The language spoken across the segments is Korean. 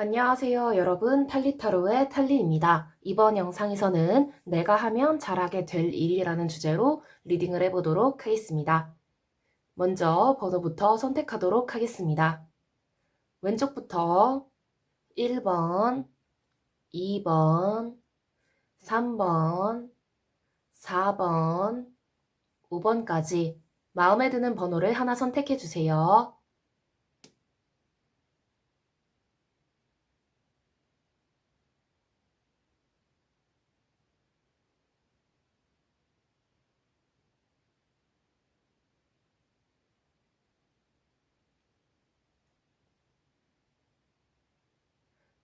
안녕하세요, 여러분. 탈리타로의 탈리입니다. 이번 영상에서는 내가 하면 잘하게 될 일이라는 주제로 리딩을 해보도록 하겠습니다. 먼저 번호부터 선택하도록 하겠습니다. 왼쪽부터 1번, 2번, 3번, 4번, 5번까지 마음에 드는 번호를 하나 선택해 주세요.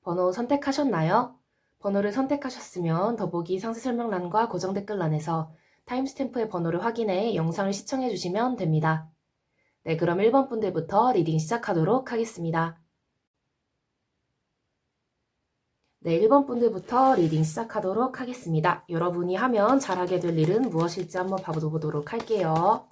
번호 선택하셨나요? 번호를 선택하셨으면 더보기 상세 설명란과 고정 댓글란에서 타임스탬프의 번호를 확인해 영상을 시청해 주시면 됩니다. 네, 그럼 1번 분들부터 리딩 시작하도록 하겠습니다. 네, 1번 분들부터 리딩 시작하도록 하겠습니다. 여러분이 하면 잘하게 될 일은 무엇일지 한번 봐보도록 할게요.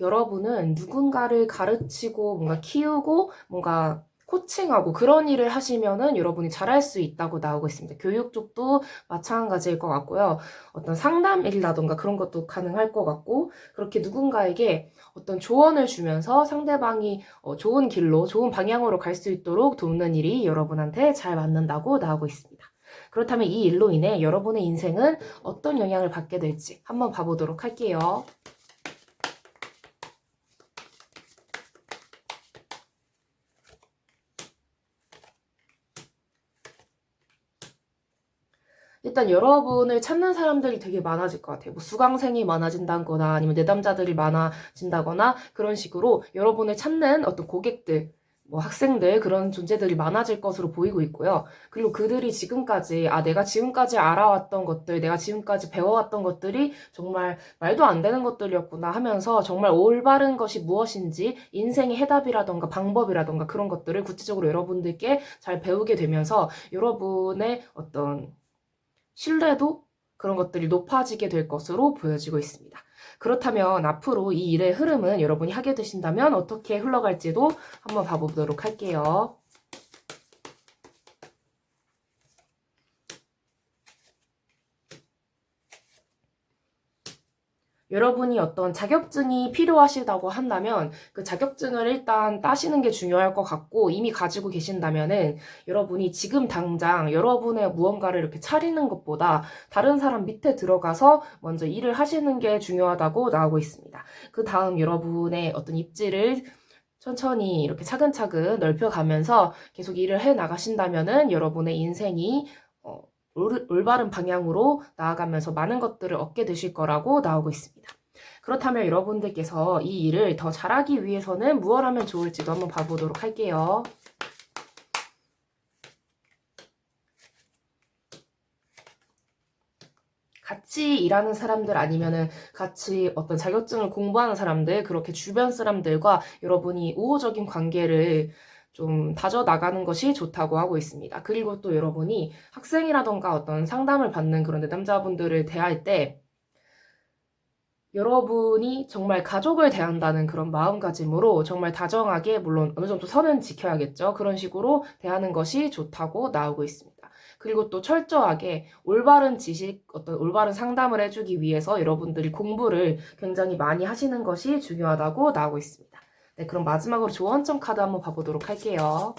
여러분은 누군가를 가르치고 뭔가 키우고 뭔가 코칭하고 그런 일을 하시면은 여러분이 잘할 수 있다고 나오고 있습니다. 교육 쪽도 마찬가지일 것 같고요. 어떤 상담 일이라던가 그런 것도 가능할 것 같고 그렇게 누군가에게 어떤 조언을 주면서 상대방이 어, 좋은 길로 좋은 방향으로 갈 수 있도록 돕는 일이 여러분한테 잘 맞는다고 나오고 있습니다. 그렇다면 이 일로 인해 여러분의 인생은 어떤 영향을 받게 될지 한번 봐보도록 할게요. 일단 여러분을 찾는 사람들이 되게 많아질 것 같아요. 뭐 수강생이 많아진다거나 아니면 내담자들이 많아진다거나 그런 식으로 여러분을 찾는 어떤 고객들, 뭐 학생들 그런 존재들이 많아질 것으로 보이고 있고요. 그리고 그들이 지금까지 아 내가 지금까지 알아왔던 것들, 내가 지금까지 배워왔던 것들이 정말 말도 안 되는 것들이었구나 하면서 정말 올바른 것이 무엇인지 인생의 해답이라던가 방법이라던가 그런 것들을 구체적으로 여러분들께 잘 배우게 되면서 여러분의 어떤 신뢰도 그런 것들이 높아지게 될 것으로 보여지고 있습니다. 그렇다면 앞으로 이 일의 흐름은 여러분이 하게 되신다면 어떻게 흘러갈지도 한번 봐보도록 할게요. 여러분이 어떤 자격증이 필요하시다고 한다면 그 자격증을 일단 따시는 게 중요할 것 같고 이미 가지고 계신다면은 여러분이 지금 당장 여러분의 무언가를 이렇게 차리는 것보다 다른 사람 밑에 들어가서 먼저 일을 하시는 게 중요하다고 나오고 있습니다. 그 다음 여러분의 어떤 입지를 천천히 이렇게 차근차근 넓혀가면서 계속 일을 해 나가신다면은 여러분의 인생이 어, 올바른 방향으로 나아가면서 많은 것들을 얻게 되실 거라고 나오고 있습니다. 그렇다면 여러분들께서 이 일을 더 잘하기 위해서는 무엇 하면 좋을지도 한번 봐보도록 할게요. 같이 일하는 사람들 아니면은 같이 어떤 자격증을 공부하는 사람들, 그렇게 주변 사람들과 여러분이 우호적인 관계를 좀 다져나가는 것이 좋다고 하고 있습니다. 그리고 또 여러분이 학생이라던가 어떤 상담을 받는 그런 내담자분들을 대할 때 여러분이 정말 가족을 대한다는 그런 마음가짐으로 정말 다정하게 물론 어느 정도 선은 지켜야겠죠. 그런 식으로 대하는 것이 좋다고 나오고 있습니다. 그리고 또 철저하게 올바른 지식, 어떤 올바른 상담을 해주기 위해서 여러분들이 공부를 굉장히 많이 하시는 것이 중요하다고 나오고 있습니다. 네, 그럼 마지막으로 조언점 카드 한번 봐보도록 할게요.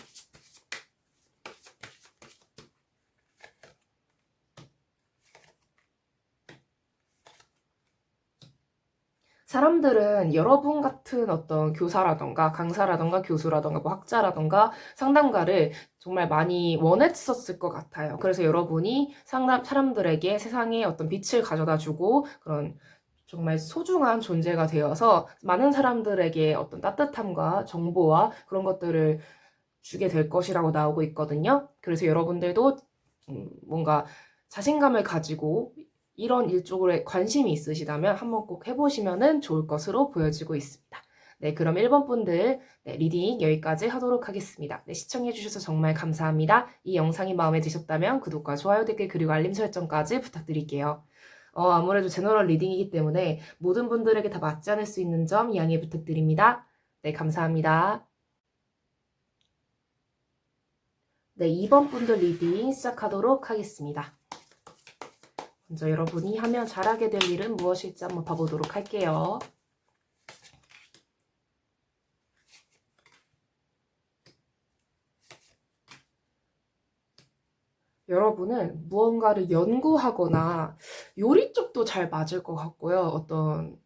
사람들은 여러분 같은 어떤 교사라던가 강사라던가 교수라던가 뭐 학자라던가 상담가를 정말 많이 원했었을 것 같아요. 그래서 여러분이 상담 사람들에게 세상에 어떤 빛을 가져다 주고 그런 정말 소중한 존재가 되어서 많은 사람들에게 어떤 따뜻함과 정보와 그런 것들을 주게 될 것이라고 나오고 있거든요. 그래서 여러분들도 음, 뭔가 자신감을 가지고 이런 일 쪽으로 관심이 있으시다면 한번 꼭 해보시면 좋을 것으로 보여지고 있습니다. 네, 그럼 1번 분들 네, 리딩 여기까지 하도록 하겠습니다. 네, 시청해주셔서 정말 감사합니다. 이 영상이 마음에 드셨다면 구독과 좋아요, 댓글, 그리고 알림 설정까지 부탁드릴게요. 어, 아무래도 제너럴 리딩이기 때문에 모든 분들에게 다 맞지 않을 수 있는 점 양해 부탁드립니다. 네, 감사합니다. 네, 2번 분들 리딩 시작하도록 하겠습니다. 먼저 여러분이 하면 잘하게 될 일은 무엇일지 한번 봐보도록 할게요. 여러분은 무언가를 연구하거나 요리 쪽도 잘 맞을 것 같고요. 어떤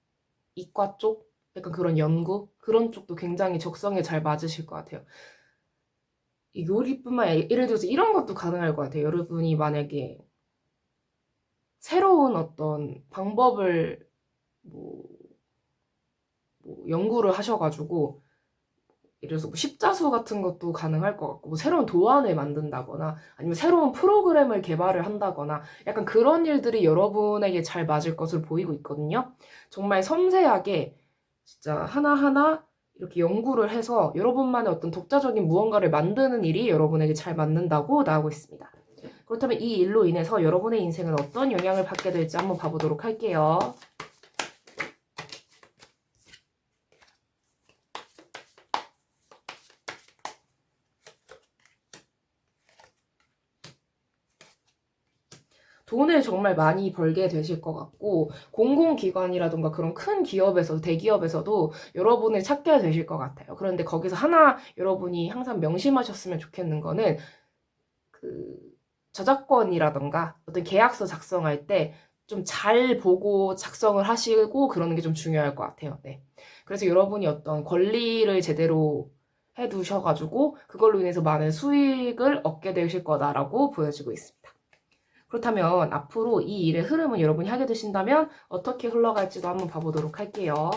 이과 쪽? 약간 그런 연구? 그런 쪽도 굉장히 적성에 잘 맞으실 것 같아요. 이 요리뿐만 아니라 예를 들어서 이런 것도 가능할 것 같아요. 여러분이 만약에 새로운 어떤 방법을 뭐, 뭐 연구를 하셔가지고 들어서 뭐 십자수 같은 것도 가능할 것 같고 뭐 새로운 도안을 만든다거나 아니면 새로운 프로그램을 개발을 한다거나 약간 그런 일들이 여러분에게 잘 맞을 것으로 보이고 있거든요. 정말 섬세하게 진짜 하나하나 이렇게 연구를 해서 여러분만의 어떤 독자적인 무언가를 만드는 일이 여러분에게 잘 맞는다고 나오고 있습니다. 그렇다면 이 일로 인해서 여러분의 인생은 어떤 영향을 받게 될지 한번 봐보도록 할게요. 돈을 정말 많이 벌게 되실 것 같고 공공기관이라던가 그런 큰 기업에서 대기업에서도 여러분을 찾게 되실 것 같아요. 그런데 거기서 하나 여러분이 항상 명심하셨으면 좋겠는 거는 그 저작권이라던가 어떤 계약서 작성할 때 좀 잘 보고 작성을 하시고 그러는 게 좀 중요할 것 같아요. 네. 그래서 여러분이 어떤 권리를 제대로 해 두셔가지고 그걸로 인해서 많은 수익을 얻게 되실 거다라고 보여지고 있습니다. 그렇다면 앞으로 이 일의 흐름을 여러분이 하게 되신다면 어떻게 흘러갈지도 한번 봐보도록 할게요.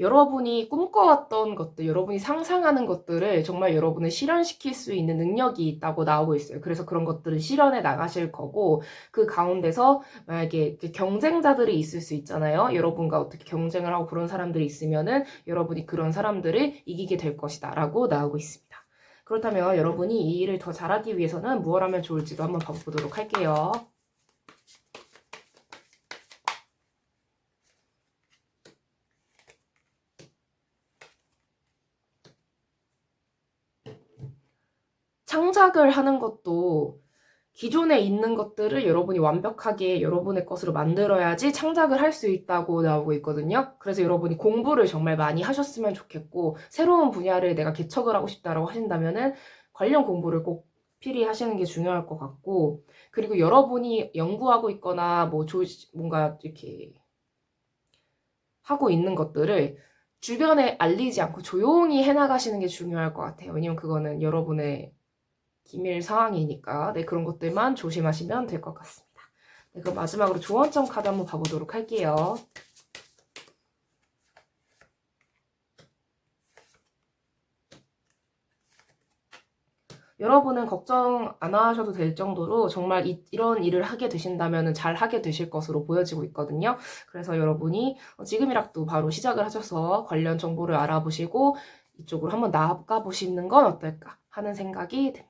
여러분이 꿈꿔왔던 것들, 여러분이 상상하는 것들을 정말 여러분을 실현시킬 수 있는 능력이 있다고 나오고 있어요. 그래서 그런 것들을 실현해 나가실 거고, 그 가운데서 만약에 그 경쟁자들이 있을 수 있잖아요. 여러분과 어떻게 경쟁을 하고 그런 사람들이 있으면은 여러분이 그런 사람들을 이기게 될 것이다. 라고 나오고 있습니다. 그렇다면 여러분이 이 일을 더 잘하기 위해서는 무엇 하면 좋을지도 한번 봐보도록 할게요. 창작을 하는 것도 기존에 있는 것들을 여러분이 완벽하게 여러분의 것으로 만들어야지 창작을 할 수 있다고 나오고 있거든요. 그래서 여러분이 공부를 정말 많이 하셨으면 좋겠고, 새로운 분야를 내가 개척을 하고 싶다라고 하신다면은 관련 공부를 꼭 필히 하시는 게 중요할 것 같고, 그리고 여러분이 연구하고 있거나 뭐 조, 뭔가 이렇게 하고 있는 것들을 주변에 알리지 않고 조용히 해나가시는 게 중요할 것 같아요. 왜냐면 그거는 여러분의 기밀 상황이니까 네, 그런 것들만 조심하시면 될 것 같습니다. 네, 그럼 마지막으로 조언점 카드 한번 봐보도록 할게요. 여러분은 걱정 안 하셔도 될 정도로 정말 이, 런 일을 하게 되신다면 잘 하게 되실 것으로 보여지고 있거든요. 그래서 여러분이 지금이라도 바로 시작을 하셔서 관련 정보를 알아보시고 이쪽으로 한번 나가 보시는 건 어떨까 하는 생각이 듭니다.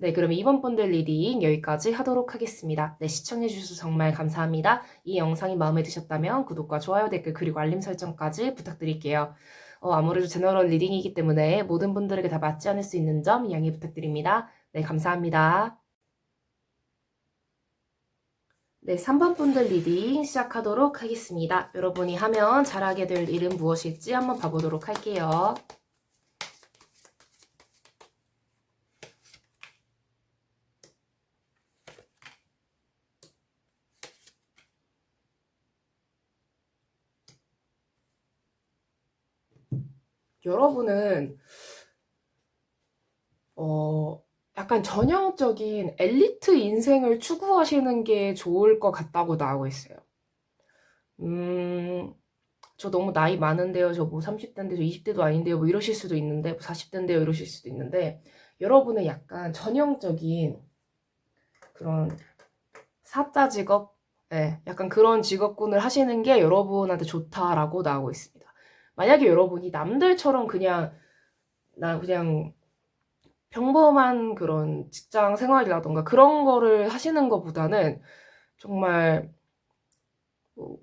네, 그럼 이번 분들 리딩 여기까지 하도록 하겠습니다. 네, 시청해주셔서 정말 감사합니다. 이 영상이 마음에 드셨다면 구독과 좋아요, 댓글, 그리고 알림 설정까지 부탁드릴게요. 어, 아무래도 제너럴 리딩이기 때문에 모든 분들에게 다 맞지 않을 수 있는 점 양해 부탁드립니다. 네, 감사합니다. 네, 3번 분들 리딩 시작하도록 하겠습니다. 여러분이 하면 잘하게 될 일은 무엇일지 한번 봐보도록 할게요. 여러분은 어 약간 전형적인 엘리트 인생을 추구하시는 게 좋을 것 같다고 나오고 있어요. 음, 저 너무 나이 많은데요. 저 뭐 30대인데 저 20대도 아닌데요. 뭐 이러실 수도 있는데, 뭐 40대인데요. 이러실 수도 있는데, 여러분은 약간 전형적인 그런 사자 직업, 네, 약간 그런 직업군을 하시는 게 여러분한테 좋다라고 나오고 있습니다. 만약에 여러분이 남들처럼 그냥 나 그냥 평범한 그런 직장 생활이라던가 그런 거를 하시는 것보다는 정말 뭐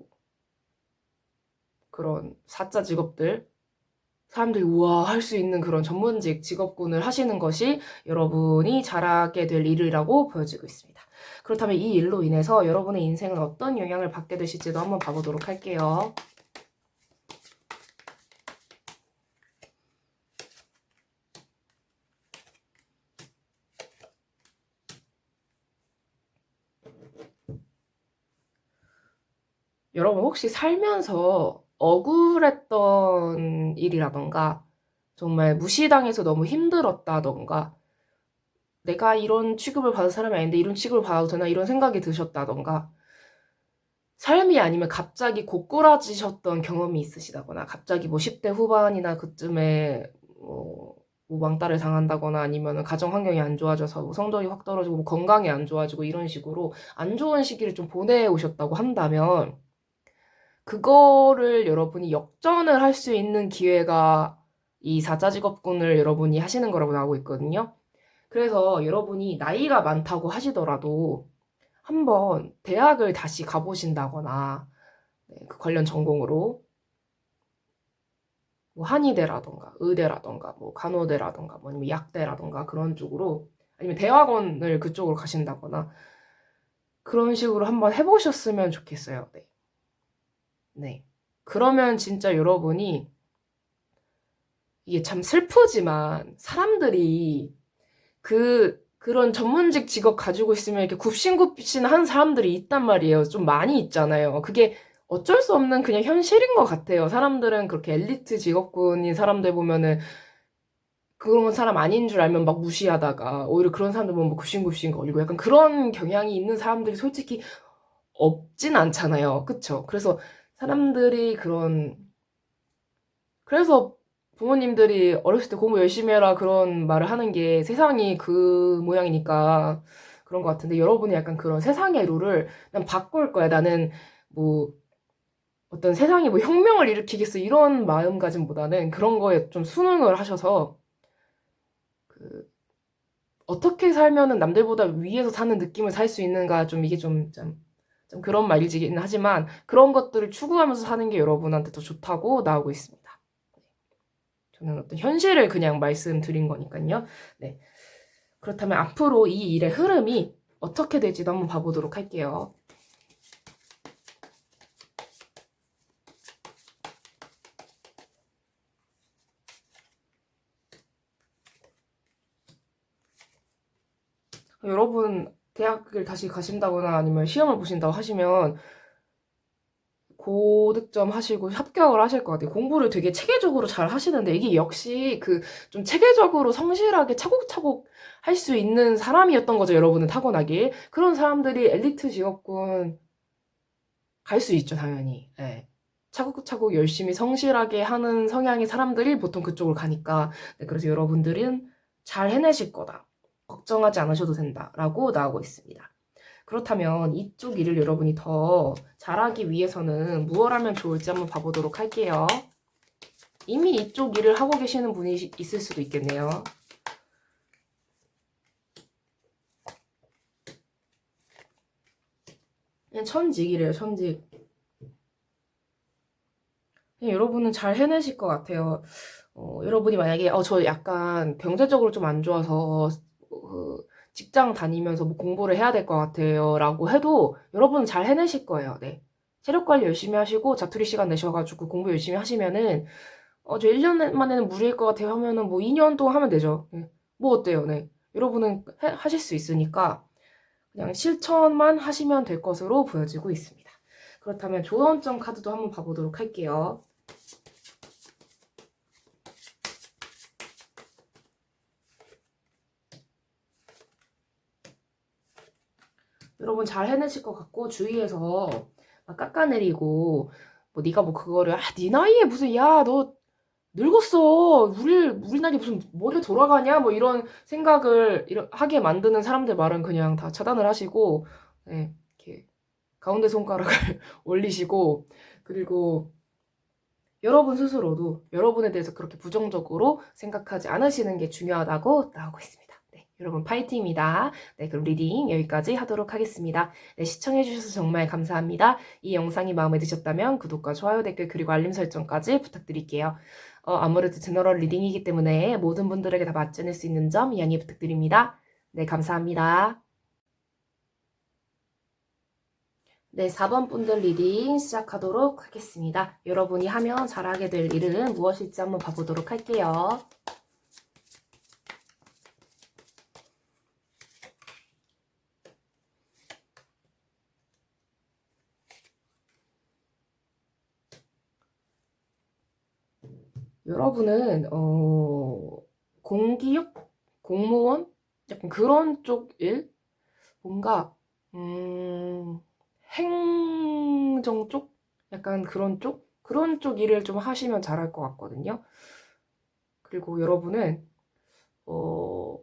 그런 사자 직업들 사람들이 우와 할 수 있는 그런 전문직 직업군을 하시는 것이 여러분이 잘하게 될 일이라고 보여지고 있습니다. 그렇다면 이 일로 인해서 여러분의 인생은 어떤 영향을 받게 되실지도 한번 봐보도록 할게요. 여러분 혹시 살면서 억울했던 일이라던가 정말 무시당해서 너무 힘들었다던가 내가 이런 취급을 받은 사람이 아닌데 이런 취급을 받아도 되나 이런 생각이 드셨다던가 삶이 아니면 갑자기 고꾸라지셨던 경험이 있으시다거나 갑자기 뭐 10대 후반이나 그쯤에 뭐, 뭐 왕따를 당한다거나 아니면 가정 환경이 안 좋아져서 뭐 성적이 확 떨어지고 뭐 건강이 안 좋아지고 이런 식으로 안 좋은 시기를 좀 보내오셨다고 한다면 그거를 여러분이 역전을 할 수 있는 기회가 이 사자직업군을 여러분이 하시는 거라고 나오고 있거든요. 그래서 여러분이 나이가 많다고 하시더라도 한번 대학을 다시 가보신다거나 네, 그 관련 전공으로 뭐 한의대라던가 의대라던가 뭐 간호대라던가 뭐 아니면 약대라던가 그런 쪽으로 아니면 대학원을 그쪽으로 가신다거나 그런 식으로 한번 해보셨으면 좋겠어요. 네. 네. 그러면 진짜 여러분이 이게 참 슬프지만 사람들이 그 그런 전문직 직업 가지고 있으면 이렇게 굽신굽신 한 사람들이 있단 말이에요. 좀 많이 있잖아요. 그게 어쩔 수 없는 그냥 현실인 것 같아요. 사람들은 그렇게 엘리트 직업군인 사람들 보면은 그런 사람 아닌 줄 알면 막 무시하다가 오히려 그런 사람들 보면 뭐 굽신굽신 거리고 약간 그런 경향이 있는 사람들이 솔직히 없진 않잖아요. 그쵸? 그래서 사람들이 그런 그래서 부모님들이 어렸을 때 공부 열심히 해라 그런 말을 하는 게 세상이 그 모양이니까 그런 것 같은데 여러분이 약간 그런 세상의 룰을 난 바꿀 거야. 나는 뭐 어떤 세상에 뭐 혁명을 일으키겠어 이런 마음가짐보다는 그런 거에 좀 순응을 하셔서 그 어떻게 살면은 남들보다 위에서 사는 느낌을 살 수 있는가 좀 이게 좀, 좀, 좀 그런 말이긴 하지만 그런 것들을 추구하면서 사는 게 여러분한테 더 좋다고 나오고 있습니다. 저는 어떤 현실을 그냥 말씀드린 거니까요. 네. 그렇다면 앞으로 이 일의 흐름이 어떻게 될지도 한번 봐보도록 할게요. 여러분 대학을 다시 가신다거나 아니면 시험을 보신다고 하시면 고득점 하시고 합격을 하실 것 같아요. 공부를 되게 체계적으로 잘 하시는데 이게 역시 그 좀 체계적으로 성실하게 차곡차곡 할 수 있는 사람이었던 거죠. 여러분은 타고나기. 그런 사람들이 엘리트 직업군 갈 수 있죠, 당연히. 네. 차곡차곡 열심히 성실하게 하는 성향의 사람들이 보통 그쪽으로 가니까. 네, 그래서 여러분들은 잘 해내실 거다. 걱정하지 않으셔도 된다라고 나오고 있습니다. 그렇다면 이쪽 일을 여러분이 더 잘하기 위해서는 무엇 하면 좋을지 한번 봐보도록 할게요. 이미 이쪽 일을 하고 계시는 분이 있을 수도 있겠네요. 그냥 천직이래요, 천직. 그냥 여러분은 잘 해내실 것 같아요. 어, 여러분이 만약에, 어, 저 약간 경제적으로 좀 안 좋아서, 어, 직장 다니면서 뭐 공부를 해야 될 것 같아요. 라고 해도 여러분은 잘 해내실 거예요. 네. 체력 관리 열심히 하시고 자투리 시간 내셔가지고 공부 열심히 하시면은 어, 저 1년 만에는 무리일 것 같아요 하면은 뭐 2년 동안 하면 되죠. 네. 뭐 어때요? 네. 여러분은 해, 하실 수 있으니까 그냥 실천만 하시면 될 것으로 보여지고 있습니다. 그렇다면 조언점 카드도 한번 봐보도록 할게요. 여러분 잘 해내실 것 같고 주위에서 막 깎아내리고 뭐 네가 뭐 그거를 아 네 나이에 무슨 야 너 늙었어 우리 우리 나이 무슨 머리가 돌아가냐 뭐 이런 생각을 하게 만드는 사람들 말은 그냥 다 차단을 하시고 네, 이렇게 가운데 손가락을 올리시고 그리고 여러분 스스로도 여러분에 대해서 그렇게 부정적으로 생각하지 않으시는 게 중요하다고 나오고 있습니다. 네, 여러분 파이팅입니다. 네, 그럼 리딩 여기까지 하도록 하겠습니다. 네, 시청해주셔서 정말 감사합니다. 이 영상이 마음에 드셨다면 구독과 좋아요, 댓글, 그리고 알림 설정까지 부탁드릴게요. 어, 아무래도 제너럴 리딩이기 때문에 모든 분들에게 다 맞지 않을 수 있는 점 양해 부탁드립니다. 네, 감사합니다. 네, 4번 분들 리딩 시작하도록 하겠습니다. 여러분이 하면 잘하게 될 일은 무엇일지 한번 봐보도록 할게요. 여러분은 어, 공기업, 공무원, 약간 그런 쪽 일, 뭔가 음, 행정 쪽, 약간 그런 쪽, 그런 쪽 일을 좀 하시면 잘할 것 같거든요. 그리고 여러분은 어,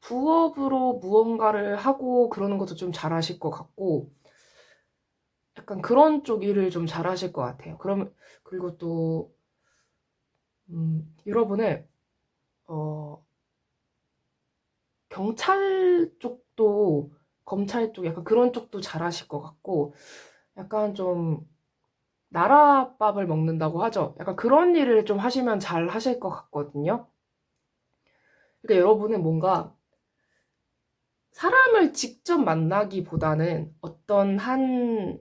부업으로 무언가를 하고 그러는 것도 좀 잘하실 것 같고, 약간 그런 쪽 일을 좀 잘하실 것 같아요. 그럼 그리고 또 음, 여러분을 어, 경찰 쪽도 검찰 쪽 약간 그런 쪽도 잘하실 것 같고 약간 좀 나라밥을 먹는다고 하죠. 약간 그런 일을 좀 하시면 잘 하실 것 같거든요. 그러니까 여러분은 뭔가 사람을 직접 만나기보다는 어떤 한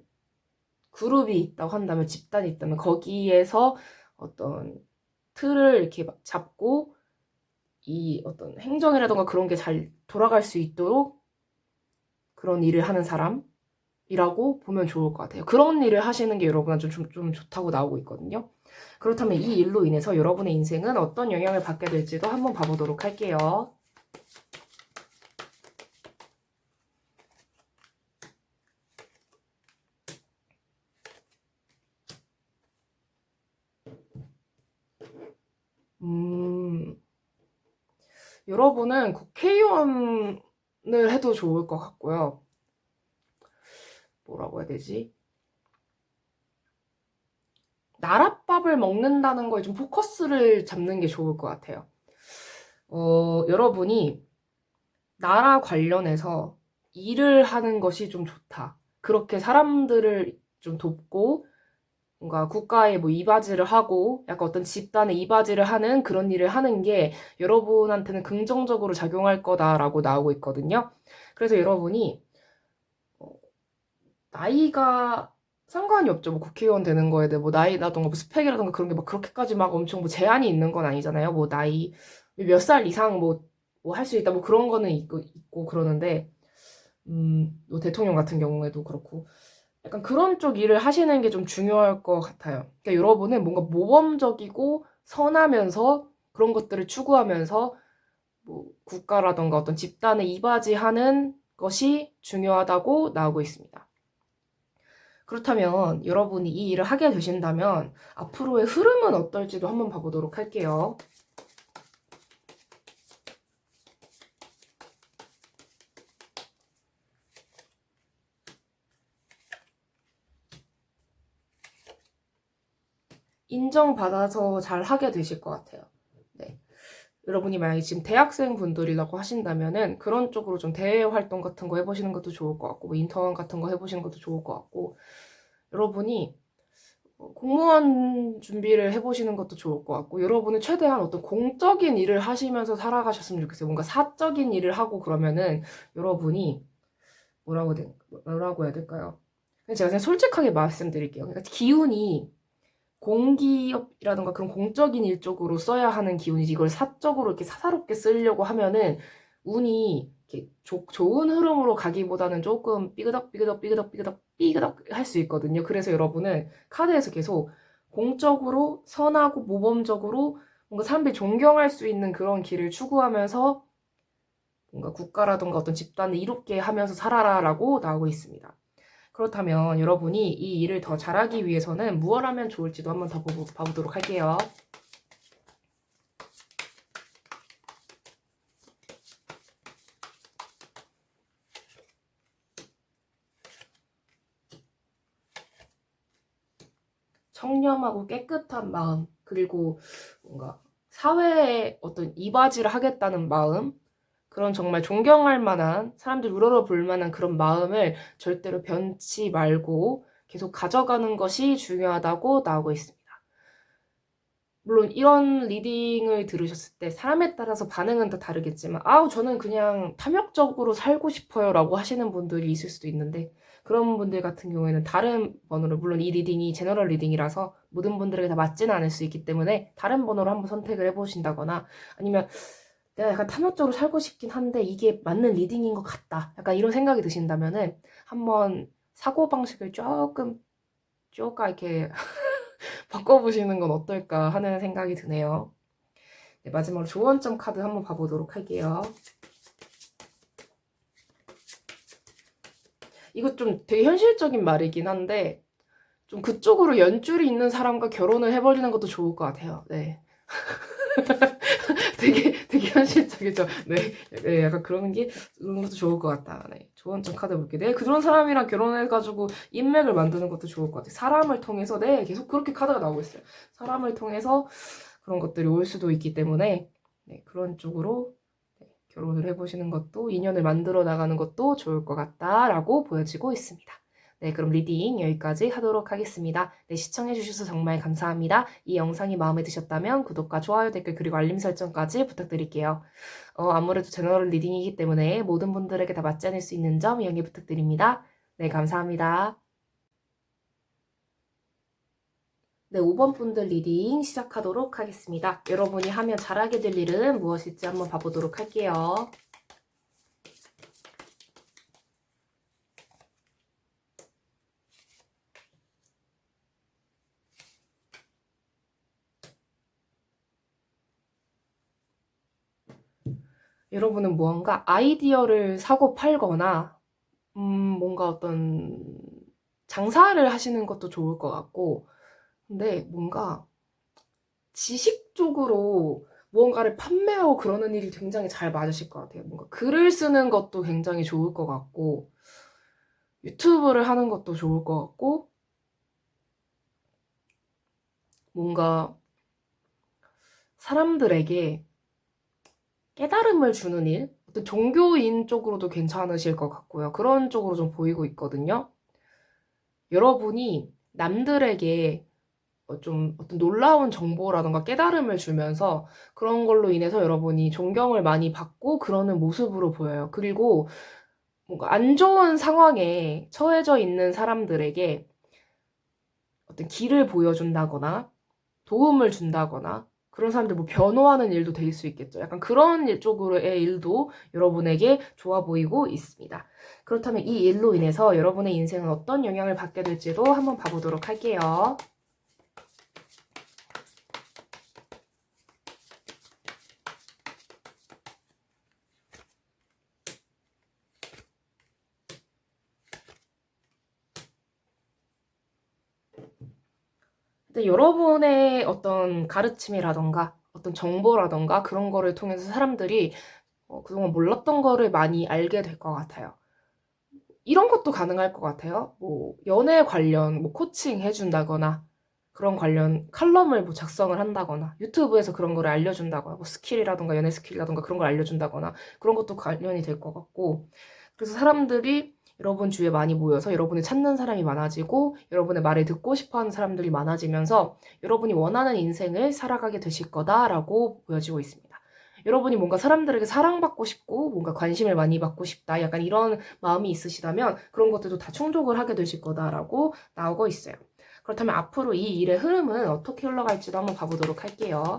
그룹이 있다고 한다면 집단이 있다면 거기에서 어떤 틀을 이렇게 막 잡고 이 어떤 행정이라던가 그런 게 잘 돌아갈 수 있도록 그런 일을 하는 사람이라고 보면 좋을 것 같아요. 그런 일을 하시는 게 여러분한테 좀, 좀 좋다고 나오고 있거든요. 그렇다면 이 일로 인해서 여러분의 인생은 어떤 영향을 받게 될지도 한번 봐보도록 할게요. 음, 여러분은 국회의원을 해도 좋을 것 같고요. 뭐라고 해야 되지? 나랏밥을 먹는다는 거에 좀 포커스를 잡는 게 좋을 것 같아요. 어, 여러분이 나라 관련해서 일을 하는 것이 좀 좋다. 그렇게 사람들을 좀 돕고 뭔가 국가에 뭐 이바지를 하고 약간 어떤 집단에 이바지를 하는 그런 일을 하는 게 여러분한테는 긍정적으로 작용할 거다라고 나오고 있거든요. 그래서 여러분이 어, 나이가 상관이 없죠. 뭐 국회의원 되는 거에 대해 뭐 나이라던가 뭐 스펙이라던가 그런 게 막 그렇게까지 막 엄청 뭐 제한이 있는 건 아니잖아요. 뭐 나이 몇 살 이상 뭐 뭐 할 수 있다 뭐 그런 거는 있고 있고 그러는데 음 뭐 대통령 같은 경우에도 그렇고 약간 그런 쪽 일을 하시는 게 좀 중요할 것 같아요. 그러니까 여러분은 뭔가 모범적이고 선하면서 그런 것들을 추구하면서 뭐 국가라던가 어떤 집단에 이바지하는 것이 중요하다고 나오고 있습니다. 그렇다면 여러분이 이 일을 하게 되신다면 앞으로의 흐름은 어떨지도 한번 봐보도록 할게요. 인정받아서 잘 하게 되실 것 같아요. 네. 여러분이 만약에 지금 대학생 분들이라고 하신다면은 그런 쪽으로 좀 대외 활동 같은 거 해보시는 것도 좋을 것 같고, 뭐 인턴 같은 거 해보시는 것도 좋을 것 같고, 여러분이 공무원 준비를 해보시는 것도 좋을 것 같고, 여러분은 최대한 어떤 공적인 일을 하시면서 살아가셨으면 좋겠어요. 뭔가 사적인 일을 하고 그러면은 여러분이 뭐라고, 돼, 뭐라고 해야 될까요? 제가 그냥 솔직하게 말씀드릴게요. 그러니까 기운이 공기업이라든가 그런 공적인 일 쪽으로 써야 하는 기운이지 이걸 사적으로 이렇게 사사롭게 쓰려고 하면은 운이 이렇게 조, 좋은 흐름으로 가기보다는 조금 삐그덕 삐그덕 삐그덕 삐그덕 삐그덕 할 수 있거든요. 그래서 여러분은 카드에서 계속 공적으로 선하고 모범적으로 뭔가 사람들이 존경할 수 있는 그런 길을 추구하면서 뭔가 국가라든가 어떤 집단을 이롭게 하면서 살아라라고 나오고 있습니다. 그렇다면 여러분이 이 일을 더 잘하기 위해서는 무엇 하면 좋을지도 한번 더 보고, 봐보도록 할게요. 청렴하고 깨끗한 마음, 그리고 뭔가 사회에 어떤 이바지를 하겠다는 마음, 그런 정말 존경할 만한, 사람들 우러러 볼 만한 그런 마음을 절대로 변치 말고 계속 가져가는 것이 중요하다고 나오고 있습니다. 물론 이런 리딩을 들으셨을 때 사람에 따라서 반응은 다 다르겠지만, 아우, 저는 그냥 탐욕적으로 살고 싶어요 라고 하시는 분들이 있을 수도 있는데, 그런 분들 같은 경우에는 다른 번호를, 물론 이 리딩이 제너럴 리딩이라서 모든 분들에게 다 맞지는 않을 수 있기 때문에 다른 번호로 한번 선택을 해보신다거나, 아니면 내가 약간 탐욕적으로 살고 싶긴 한데 이게 맞는 리딩인 것 같다. 약간 이런 생각이 드신다면은 한번 사고 방식을 조금, 조금 이렇게 바꿔보시는 건 어떨까 하는 생각이 드네요. 네, 마지막으로 조언점 카드 한번 봐보도록 할게요. 이거 좀 되게 현실적인 말이긴 한데, 좀 그쪽으로 연줄이 있는 사람과 결혼을 해버리는 것도 좋을 것 같아요. 네. 현실적이죠. 네. 네, 약간 그런 게, 그런 것도 좋을 것 같다. 네. 조언점 카드 볼게요. 네, 그런 사람이랑 결혼해가지고 인맥을 만드는 것도 좋을 것 같아요. 사람을 통해서, 네, 계속 그렇게 카드가 나오고 있어요. 사람을 통해서 그런 것들이 올 수도 있기 때문에, 네, 그런 쪽으로 네, 결혼을 해보시는 것도, 인연을 만들어 나가는 것도 좋을 것 같다라고 보여지고 있습니다. 네, 그럼 리딩 여기까지 하도록 하겠습니다. 네, 시청해주셔서 정말 감사합니다. 이 영상이 마음에 드셨다면 구독과 좋아요, 댓글, 그리고 알림 설정까지 부탁드릴게요. 어, 아무래도 제너럴 리딩이기 때문에 모든 분들에게 다 맞지 않을 수 있는 점 양해 부탁드립니다. 네, 감사합니다. 네, 5번 분들 리딩 시작하도록 하겠습니다. 여러분이 하면 잘하게 될 일은 무엇일지 한번 봐보도록 할게요. 여러분은 무언가 아이디어를 사고 팔거나, 음, 뭔가 어떤 장사를 하시는 것도 좋을 것 같고, 근데 뭔가 지식적으로 무언가를 판매하고 그러는 일이 굉장히 잘 맞으실 것 같아요. 뭔가 글을 쓰는 것도 굉장히 좋을 것 같고, 유튜브를 하는 것도 좋을 것 같고, 뭔가 사람들에게 깨달음을 주는 일, 어떤 종교인 쪽으로도 괜찮으실 것 같고요. 그런 쪽으로 좀 보이고 있거든요. 여러분이 남들에게 어, 좀 어떤 놀라운 정보라던가 깨달음을 주면서 그런 걸로 인해서 여러분이 존경을 많이 받고 그러는 모습으로 보여요. 그리고 뭔가 안 좋은 상황에 처해져 있는 사람들에게 어떤 길을 보여준다거나 도움을 준다거나 그런 사람들 뭐 변호하는 일도 될 수 있겠죠. 약간 그런 일 쪽으로의 일도 여러분에게 좋아 보이고 있습니다. 그렇다면 이 일로 인해서 여러분의 인생은 어떤 영향을 받게 될지도 한번 봐보도록 할게요. 근데 여러분의 어떤 가르침이라던가 어떤 정보라던가 그런 거를 통해서 사람들이 어, 그동안 몰랐던 거를 많이 알게 될 것 같아요. 이런 것도 가능할 것 같아요. 뭐 연애 관련 뭐 코칭 해준다거나 그런 관련 칼럼을 뭐 작성을 한다거나 유튜브에서 그런 거를 알려준다거나 뭐 스킬이라던가 연애 스킬이라던가 그런 걸 알려준다거나 그런 것도 관련이 될 것 같고 그래서 사람들이 여러분 주위에 많이 모여서 여러분을 찾는 사람이 많아지고 여러분의 말을 듣고 싶어 하는 사람들이 많아지면서 여러분이 원하는 인생을 살아가게 되실 거다라고 보여지고 있습니다. 여러분이 뭔가 사람들에게 사랑받고 싶고 뭔가 관심을 많이 받고 싶다 약간 이런 마음이 있으시다면 그런 것들도 다 충족을 하게 되실 거다라고 나오고 있어요. 그렇다면 앞으로 이 일의 흐름은 어떻게 흘러갈지도 한번 봐보도록 할게요.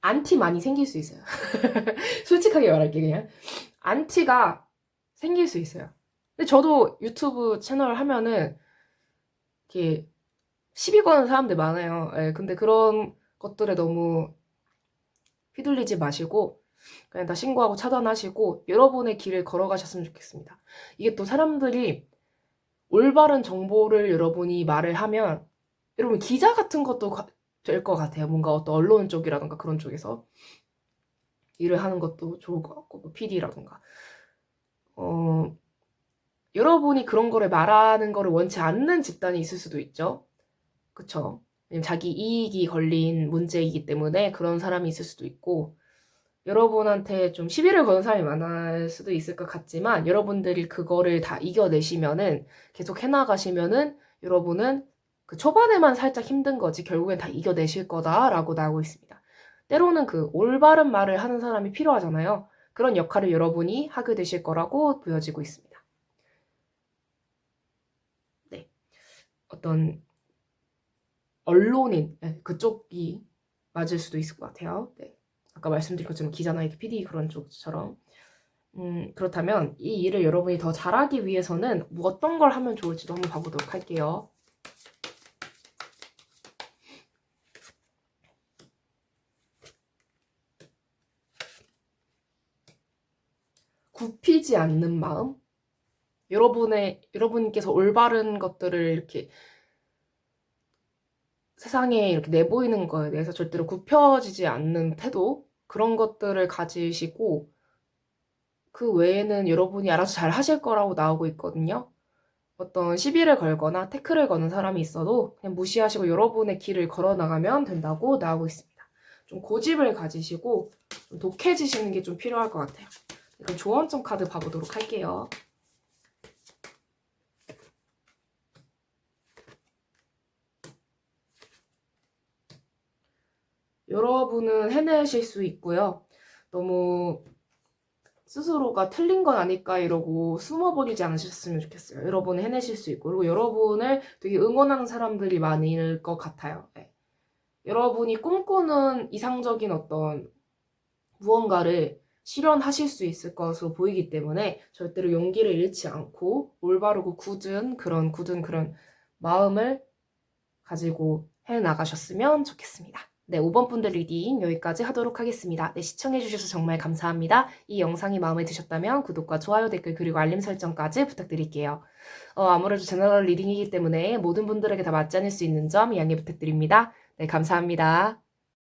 안티 많이 생길 수 있어요. 솔직하게 말할게 그냥. 안티가 생길 수 있어요. 근데 저도 유튜브 채널 하면은 이렇게 시비 거는 사람들 많아요. 예, 근데 그런 것들에 너무 휘둘리지 마시고 그냥 다 신고하고 차단하시고 여러분의 길을 걸어가셨으면 좋겠습니다. 이게 또 사람들이 올바른 정보를 여러분이 말을 하면 여러분 기자 같은 것도 될 것 같아요. 뭔가 어떤 언론 쪽이라던가 그런 쪽에서 일을 하는 것도 좋을 것 같고, 뭐 PD라던가. 어, 여러분이 그런 거를 말하는 거를 원치 않는 집단이 있을 수도 있죠. 그쵸? 왜냐면 자기 이익이 걸린 문제이기 때문에 그런 사람이 있을 수도 있고, 여러분한테 좀 시비를 거는 사람이 많을 수도 있을 것 같지만, 여러분들이 그거를 다 이겨내시면은, 계속 해나가시면은, 여러분은 그 초반에만 살짝 힘든 거지, 결국엔 다 이겨내실 거다라고 나오고 있습니다. 때로는 그 올바른 말을 하는 사람이 필요하잖아요. 그런 역할을 여러분이 하게 되실 거라고 보여지고 있습니다. 네. 어떤 언론인, 네, 그쪽이 맞을 수도 있을 것 같아요. 네. 아까 말씀드린 것처럼 기자나 PD 그런 쪽처럼. 음, 그렇다면 이 일을 여러분이 더 잘하기 위해서는 뭐 어떤 걸 하면 좋을지도 한번 봐보도록 할게요. 굽히지 않는 마음? 여러분의, 여러분께서 올바른 것들을 이렇게 세상에 이렇게 내보이는 거에 대해서 절대로 굽혀지지 않는 태도? 그런 것들을 가지시고, 그 외에는 여러분이 알아서 잘 하실 거라고 나오고 있거든요. 어떤 시비를 걸거나 태클을 거는 사람이 있어도 그냥 무시하시고 여러분의 길을 걸어 나가면 된다고 나오고 있습니다. 좀 고집을 가지시고 좀 독해지시는 게 좀 필요할 것 같아요. 그럼 조언점 카드 봐보도록 할게요. 여러분은 해내실 수 있고요. 너무 스스로가 틀린 건 아닐까 이러고 숨어버리지 않으셨으면 좋겠어요. 여러분은 해내실 수 있고, 그리고 여러분을 되게 응원하는 사람들이 많을 것 같아요. 네. 여러분이 꿈꾸는 이상적인 어떤 무언가를 실현하실 수 있을 것으로 보이기 때문에 절대로 용기를 잃지 않고 올바르고 굳은 그런 굳은 그런 마음을 가지고 해 나가셨으면 좋겠습니다. 네, 5번 분들 리딩 여기까지 하도록 하겠습니다. 네, 시청해주셔서 정말 감사합니다. 이 영상이 마음에 드셨다면 구독과 좋아요, 댓글, 그리고 알림 설정까지 부탁드릴게요. 어, 아무래도 제너럴 리딩이기 때문에 모든 분들에게 다 맞지 않을 수 있는 점 양해 부탁드립니다. 네, 감사합니다.